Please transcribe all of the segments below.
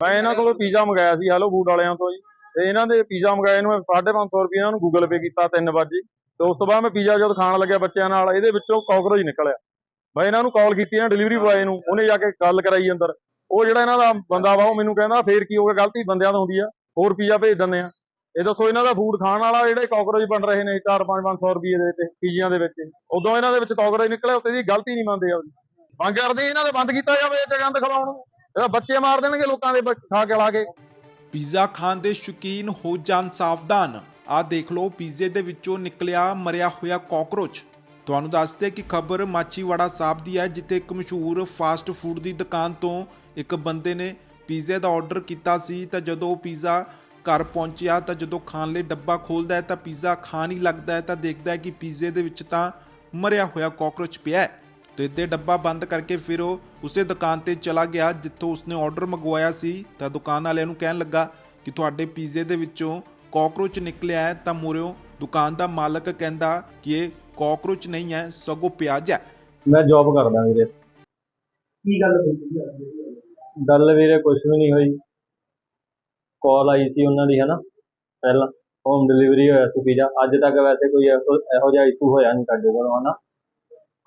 ਮੈਂ ਇਹਨਾਂ ਕੋਲੋਂ ਪੀਜ਼ਾ ਮੰਗਾਇਆ ਸੀ ਹੈਲੋ ਫੂਡ ਵਾਲਿਆਂ ਤੋਂ ਜੀ। ਤੇ ਇਹਨਾਂ ਦੇ ਪੀਜ਼ਾ ਮੰਗਾਏ ਨੂੰ ਮੈਂ 550 ਰੁਪਏ ਇਹਨਾਂ ਨੂੰ ਗੂਗਲ ਪੇ ਕੀਤਾ 3 ਵਜੇ ਤੇ ਉਸ ਤੋਂ ਬਾਅਦ ਮੈਂ ਪੀਜ਼ਾ ਜਦ ਖਾਣ ਲੱਗਿਆ ਬੱਚਿਆਂ ਨਾਲ, ਇਹਦੇ ਵਿੱਚੋਂ ਕਾਕਰੋਚ ਨਿਕਲਿਆ। ਮੈਂ ਇਹਨਾਂ ਨੂੰ ਕਾਲ ਕੀਤੀ ਨਾ ਡਿਲੀਵਰੀ ਬੁਆਏ ਨੂੰ, ਉਹਨੇ ਜਾ ਕੇ ਗੱਲ ਕਰਾਈ ਅੰਦਰ। ਉਹ ਜਿਹੜਾ ਇਹਨਾਂ ਦਾ ਬੰਦਾ ਵਾ, ਉਹ ਮੈਨੂੰ ਕਹਿੰਦਾ, ਫੇਰ ਕੀ ਹੋ ਗਿਆ, ਗਲਤੀ ਬੰਦਿਆਂ ਤੋਂ ਹੁੰਦੀ ਆ, ਹੋਰ ਪੀਜ਼ਾ ਭੇਜ ਦਿੰਦੇ ਆ। ਇਹ ਦੱਸੋ ਇਹਨਾਂ ਦਾ ਫੂਡ ਖਾਣ ਵਾਲਾ ਜਿਹੜੇ ਕਾਕਰੋਚ ਬਣ ਰਹੇ ਨੇ 4-5-500 ਰੁਪਏ ਦੇ ਤੇ ਪੀਜ਼ਿਆਂ ਦੇ ਵਿੱਚ। ਉਦੋਂ ਇਹਨਾਂ ਦੇ ਵਿੱਚ ਕਾਕਰੋਚ ਨਿਕਲਿਆ ਉੱਤੇ ਦੀ ਗਲਤੀ ਨਹੀਂ ਮੰਨਦੇ ਆ ਮੰਗ ਕਰਦੇ ਇਹਨਾਂ ਦੇ ਬੰਦ ਕੀਤਾ ਜਾਵੇ, ਇਹ ਤੇ ਗੰਦ ਖਵਾਉਣ ਨੂੰ। ਇਹਦਾ ਬੱਚੇ ਮਾਰ ਦੇਣਗੇ ਲੋਕਾਂ ਦੇ ਖਾ ਕੇ ਲਾ ਕੇ। ਪੀਜ਼ਾ ਖਾਣ ਦੇ ਸ਼ੌਕੀਨ ਹੋ ਜਾਣ ਸਾਵਧਾਨ। ਆਹ ਦੇਖ ਲਓ, ਪੀਜ਼ੇ ਦੇ ਵਿੱਚੋਂ ਨਿਕਲਿਆ, ਮਰਿਆ ਹੋਇਆ ਕਾਕਰੋਚ। ਤੁਹਾਨੂੰ ਦੱਸਦੇ ਕਿ ਖਬਰ ਮਾਚੀਵਾੜਾ ਸਾਹਿਬ ਦੀ ਹੈ, ਜਿੱਥੇ ਇੱਕ ਮਸ਼ਹੂਰ ਫਾਸਟ ਫੂਡ ਦੀ ਦੁਕਾਨ ਤੋਂ ਇੱਕ ਬੰਦੇ ਨੇ ਪੀਜ਼ੇ ਦਾ ਆਰਡਰ ਕੀਤਾ ਸੀ। ਤਾਂ ਜਦੋਂ ਉਹ ਪੀਜ਼ਾ ਘਰ ਪਹੁੰਚਿਆ, ਤਾਂ ਜਦੋਂ ਖਾਣ ਲਈ ਡੱਬਾ ਖੋਲਦਾ ਹੈ, ਤਾਂ ਪੀਜ਼ਾ ਖਾਣ ਹੀ ਲੱਗਦਾ ਹੈ। ਤਾਂ ਦੇਖਦਾ ਹੈ ਕਿ ਪੀਜ਼ੇ ਦੇ ਵਿੱਚ ਤਾਂ ਮਰਿਆ ਹੋਇਆ ਕਾਕਰੋਚ ਪਿਆ ਹੈ। ਤੇ ਇੱਥੇ ਡੱਬਾ ਬੰਦ ਕਰਕੇ ਫਿਰ ਉਹ ਉਸੇ ਦੁਕਾਨ ਤੇ ਚਲਾ ਗਿਆ ਜਿੱਥੋਂ ਉਸਨੇ ਆਰਡਰ ਮੰਗਵਾਇਆ ਸੀ। ਤਾਂ ਦੁਕਾਨ ਵਾਲਿਆਂ ਨੂੰ ਕਹਿਣ ਲੱਗਾ ਕਿ ਤੁਹਾਡੇ ਪੀਜ਼ੇ ਦੇ ਵਿੱਚੋਂ ਕਾਕਰੋਚ ਨਿਕਲਿਆ ਹੈ ਤਾਂ ਮੂਹਰਿਓਂ ਦੁਕਾਨ ਦਾ ਮਾਲਕ ਕਹਿੰਦਾ ਕਿ ਇਹ ਕਾਕਰੋਚ ਨਹੀਂ ਹੈ ਸਗੋਂ ਪਿਆਜ਼ ਹੈ। ਮੈਂ ਜੌਬ ਕਰਦਾ ਵੀਰੇ। ਕੀ ਗੱਲ ਹੋਈ? ਸੀ? ਗੱਲ ਵੀਰੇ ਕੁਝ ਵੀ ਨਹੀਂ ਹੋਈ। ਕਾਲ ਆਈ ਸੀ ਉਹਨਾਂ ਦੀ ਹਨਾ? ਪਹਿਲਾਂ। ਹੋਮ ਡਿਲੀਵਰੀ ਹੋਇਆ ਸੀ ਪੀਜ਼ਾ। ਅੱਜ ਤੱਕ ਵੈਸੇ ਕੋਈ ਇਹੋ ਇਹੋ ਜਿਹਾ ਇਸ਼ੂ ਹੋਇਆ ਨਹੀਂ ਸਾਡੇ ਕੋਲ ਹਨਾ?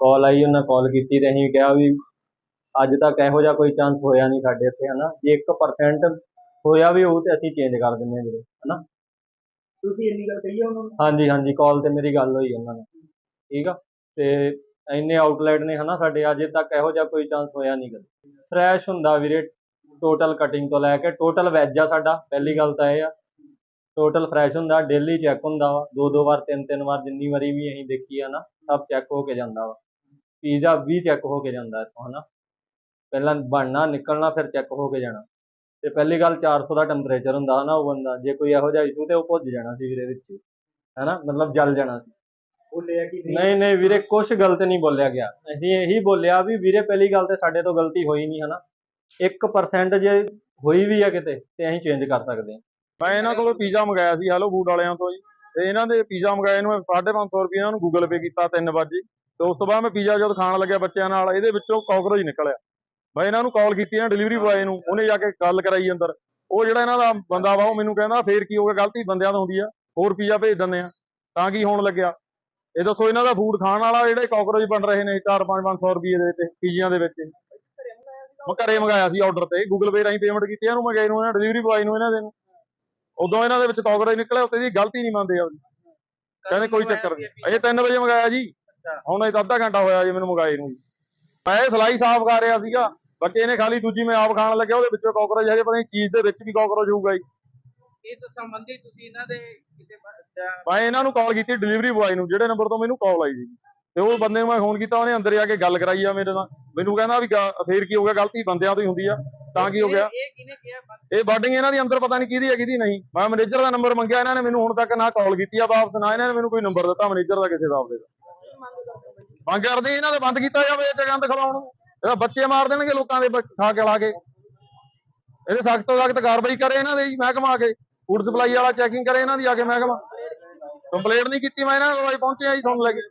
ਕਾਲ ਆਈ ਉਹਨਾਂ ਕਾਲ ਕੀਤੀ ਤੇ ਅਸੀਂ ਕਿਹਾ ਵੀ ਅੱਜ ਤੱਕ ਇਹੋ ਜਿਹਾ ਕੋਈ ਚਾਂਸ ਹੋਇਆ ਨਹੀਂ ਸਾਡੇ ਇੱਥੇ ਹਨਾ? ਜੇ 1% ਹੋਇਆ ਵੀ ਹੋਊ ਤੇ ਅਸੀਂ ਚੇਂਜ ਕਰ ਦਿੰਦੇ ਹਾਂ ਵੀਰੇ ਹਨਾ? ਤੁਸੀਂ ਇੰਨੀ ਗੱਲ ਕਹੀ ਆ ਉਹਨਾਂ ਨੂੰ? ਹਾਂਜੀ ਹਾਂਜੀ ਕਾਲ ਤੇ ਮੇਰੀ ਗੱਲ ਹੋਈ ਉਹਨਾਂ ਨਾਲ ਠੀਕ ਆ? ਤੇ ਇੰਨੇ ਆਊਟਲੈਟ ਨੇ ਹਨਾ ਸਾਡੇ ਅਜੇ ਤੱਕ ਇਹੋ ਜਿਹਾ ਕੋਈ ਚਾਂਸ ਹੋਇਆ ਨਹੀਂ ਕਦੇ। ਫਰੈਸ਼ ਹੁੰਦਾ ਵੀਰੇ ਟੋਟਲ ਕਟਿੰਗ ਤੋਂ ਲੈ ਕੇ ਟੋਟਲ ਵੈਜ ਆ ਸਾਡਾ ਪਹਿਲੀ ਗੱਲ ਤਾਂ ਇਹ ਆ। ਟੋਟਲ ਫਰੈਸ਼ ਹੁੰਦਾ ਡੇਲੀ ਚੈੱਕ ਹੁੰਦਾ ਵਾ ਦੋ ਦੋ ਵਾਰ ਤਿੰਨ ਤਿੰਨ ਵਾਰ ਜਿੰਨੀ ਵਾਰੀ ਵੀ ਅਸੀਂ ਦੇਖੀ ਆ ਨਾ ਸਭ ਚੈੱਕ ਹੋ ਕੇ ਜਾਂਦਾ ਵਾ। ਪੀਜ਼ਾ ਵੀ ਚੈੱਕ ਹੋ ਕੇ ਜਾਂਦਾ ਇੱਥੋਂ ਹਨਾ। ਪਹਿਲਾਂ ਬਣਨਾ ਨਿਕਲਣਾ ਫਿਰ ਚੈੱਕ ਹੋ ਕੇ ਜਾਣਾ। ਤੇ ਪਹਿਲੀ ਗੱਲ 400 ਦਾ ਟੈਂਪਰੇਚਰ ਹੁੰਦਾ ਹਨਾ ਉਹ ਬੰਦਾ ਜੇ ਕੋਈ ਇਹੋ ਜਿਹਾ ਇਸ਼ੂ ਤੇ ਉਹ ਭੁੱਜ ਜਾਣਾ ਸੀ ਵੀਰੇ ਵਿੱਚ ਹੀ, ਹਨਾ ਮਤਲਬ ਜਲ ਜਾਣਾ ਸੀ। ਉਹ ਲਿਆ ਕਿ ਨਹੀਂ? ਨਹੀਂ ਨਹੀਂ ਵੀਰੇ ਕੁਝ ਗਲਤ ਨਹੀਂ ਬੋਲਿਆ ਗਿਆ। ਅਸੀਂ ਇਹੀ ਬੋਲਿਆ ਵੀ ਵੀਰੇ ਪਹਿਲੀ ਗੱਲ ਤੇ ਸਾਡੇ ਤੋਂ ਗਲਤੀ ਹੋਈ ਨਹੀਂ ਹਨਾ। 1% ਜੇ ਹੋਈ ਵੀ ਆ ਕਿਤੇ ਤੇ ਅਸੀਂ ਚੇਂਜ ਕਰ ਸਕਦੇ ਹਾਂ। ਮੈਂ ਇਹਨਾਂ ਕੋਲੋਂ ਪੀਜ਼ਾ ਮੰਗਾਇਆ ਸੀ ਹੈਲੋ ਫੂਡ ਵਾਲਿਆਂ ਤੋਂ ਜੀ। ਤੇ ਇਹਨਾਂ ਦੇ ਪੀਜ਼ਾ ਮੰਗਾਏ ਨੂੰ ਮੈਂ 550 ਰੁਪਏ ਇਹਨਾਂ ਨੂੰ ਗੂਗਲ ਪੇ ਕੀਤਾ 3 ਵਜੇ ਤੇ ਉਸ ਤੋਂ ਬਾਅਦ ਮੈਂ ਪੀਜ਼ਾ ਜਦ ਖਾਣ ਲੱਗਿਆ ਬੱਚਿਆਂ ਨਾਲ, ਇਹਦੇ ਵਿੱਚੋਂ ਕਾਕਰੋਚ ਨਿਕਲਿਆ। ਮੈਂ ਇਹਨਾਂ ਨੂੰ ਕਾਲ ਕੀਤੀ ਨਾ ਡਿਲੀਵਰੀ ਬੁਆਏ ਨੂੰ, ਉਹਨੇ ਜਾ ਕੇ ਗੱਲ ਕਰਾਈ ਅੰਦਰ। ਉਹ ਜਿਹੜਾ ਇਹਨਾਂ ਦਾ ਬੰਦਾ ਵਾ, ਉਹ ਮੈਨੂੰ ਕਹਿੰਦਾ, ਫੇਰ ਕੀ ਹੋ ਗਿਆ, ਗਲਤੀ ਬੰਦਿਆਂ ਤੋਂ ਹੁੰਦੀ ਆ, ਹੋਰ ਪੀਜ਼ਾ ਭੇਜ ਦਿੰਦੇ ਆ, ਤਾਂ ਕੀ ਹੋਣ ਲੱਗਿਆ। ਇਹ ਦੱਸੋ ਇਹਨਾਂ ਦਾ ਫੂਡ ਖਾਣ ਵਾਲਾ ਜਿਹੜੇ ਕਾਕਰੋਚ ਬਣ ਰਹੇ ਨੇ 4-5-500 ਰੁਪਏ ਦੇ ਤੇ ਪੀਜ਼ਿਆਂ ਦੇ ਵਿੱਚ। ਮੈਂ ਘਰੇ ਮੰਗਾਇਆ ਸੀ ਆਰਡਰ ਤੇ ਗੂਗਲ ਪੇ ਰਾਹੀਂ ਪੇਮੈਂਟ ਕੀਤੀ, ਇਹਨੂੰ ਮੰਗਾਈ ਨੂੰ, ਇਹਨਾਂ ਡਿਲੀਵਰੀ ਬੁਆਏ ਨੂੰ, ਇਹਨਾਂ ਦੇ ਨੂੰ। ਉਦੋਂ ਇਹਨਾਂ ਦੇ ਵਿੱਚ ਕਾਕਰੋਚ ਨਿਕਲਿਆ ਉੱਤੇ ਦੀ ਗਲਤੀ ਨਹੀਂ ਮੰਨਦੇ ਆਪਦੀ। ਕਹਿੰਦੇ, ਕੋਈ ਚੱਕਰ ਨਹੀਂ। ਅਜੇ 3 ਵਜੇ ਮੰਗਾਇਆ ਜੀ। ਹੁਣ ਇਹ ਅੱਧਾ ਘੰਟਾ ਹੋਇਆ ਜੀ ਮੈਨੂੰ ਮੰਗਾਏ ਨੂੰ ਜੀ। ਮੈਂ ਸਲਾਈ ਸਾਫ਼ ਕਰ ਰਿਹਾ ਸੀਗਾ। ਬੱਚੇ ਨੇ ਖਾਲੀ ਦੂਜੀ ਮੈਂ ਆਪ ਖਾਣ ਲੱਗਿਆ ਉਹਦੇ ਵਿੱਚੋਂ ਕਾਕਰੋਚ ਹਜੇ ਪਤਾ ਨਹੀਂ ਚੀਜ਼ ਦੇ ਵਿੱਚ ਵੀ ਕਾਕਰੋਚ ਹੋਊਗਾ ਜੀ। ਇਸ ਸੰਬੰਧੀ ਤੁਸੀਂ ਇਹਨਾਂ ਦੇ ਕਿਤੇ ਬ- ਜਾਂ ਮੈਂ ਇਹਨਾਂ ਨੂੰ ਕਾਲ ਕੀਤੀ ਡਿਲੀਵਰੀ ਬੁਆਏ ਨੂੰ ਜਿਹੜੇ ਨੰਬਰ ਤੋਂ ਮੈਨੂੰ ਕਾਲ ਆਈ ਸੀ। ਤੇ ਉਹ ਬੰਦੇ ਨੂੰ ਮੈਂ ਫੋਨ ਕੀਤਾ ਉਹਨੇ ਅੰਦਰ ਜਾ ਕੇ ਗੱਲ ਕਰਾਈ ਆ ਮੇਰੇ ਨਾਲ। ਮੈਨੂੰ ਕਹਿੰਦਾ ਵੀ ਫੇਰ ਕੀ ਹੋ ਗਿਆ ਗਲਤੀ ਬੰਦਿਆਂ ਤੋਂ ਹੀ ਹੁੰਦੀ ਆ ਤਾਂ ਕੀ ਹੋ ਗਿਆ? ਇਹ ਕਿਹਨੇ ਕਿਹਾ ਬੰਦ ਇਹ ਬਾਡਿੰਗ ਇਹਨਾਂ ਦੀ ਅੰਦਰ ਪਤਾ ਨਹੀਂ ਕਿਹਦੀ ਹੈ ਕਿਹਦੀ ਨਹੀਂ। ਮੈਂ ਮੈਨੇਜਰ ਦਾ ਨੰਬਰ ਮੰਗਿਆ ਇਹਨਾਂ ਨੇ ਮੈਨੂੰ ਹੁਣ ਤੱਕ ਨਾ ਕਾਲ ਕੀਤੀ ਆ ਵਾਪਸ ਨਾ ਇਹਨਾਂ ਨੇ ਮੈਨੂੰ ਕੋਈ ਨੰਬਰ ਦਿੱਤਾ ਮੈਨੇਜਰ ਦਾ ਕਿਸੇ ਦਾ ਆਪਦੇ ਦਾ। ਮੰਗ ਕਰਦੇ, ਇਹਨਾਂ ਦੇ ਬੰਦ ਕੀਤਾ ਜਾਵੇ ਇਹ ਗੰਦ ਖਵਾਉਣ ਨੂੰ। ਇਹਦਾ ਬੱਚੇ ਮਾਰ ਦੇਣਗੇ ਲੋਕਾਂ ਦੇ ਖਾ ਕੇ, ਲਾ ਕੇ। ਇਹਦੇ ਸਖਤ ਤੋਂ ਸਖਤ ਕਾਰਵਾਈ ਕਰੇ ਇਹਨਾਂ ਦੇ ਜੀ ਮਹਿਕਮਾ ਆ ਕੇ। ਫੂਡ ਸਪਲਾਈ ਵਾਲਾ ਚੈਕਿੰਗ ਕਰੇ ਇਹਨਾਂ ਦੀ, ਆ ਕੇ ਮਹਿਕਮਾ। ਕੰਪਲੇਂਟ ਨਹੀਂ ਕੀਤੀ ਮੈਂ ਇਹਨਾਂ ਕੋਲ ਪਹੁੰਚਿਆ ਜੀ ਤੁਹਾਨੂੰ ਲੈ ਕੇ।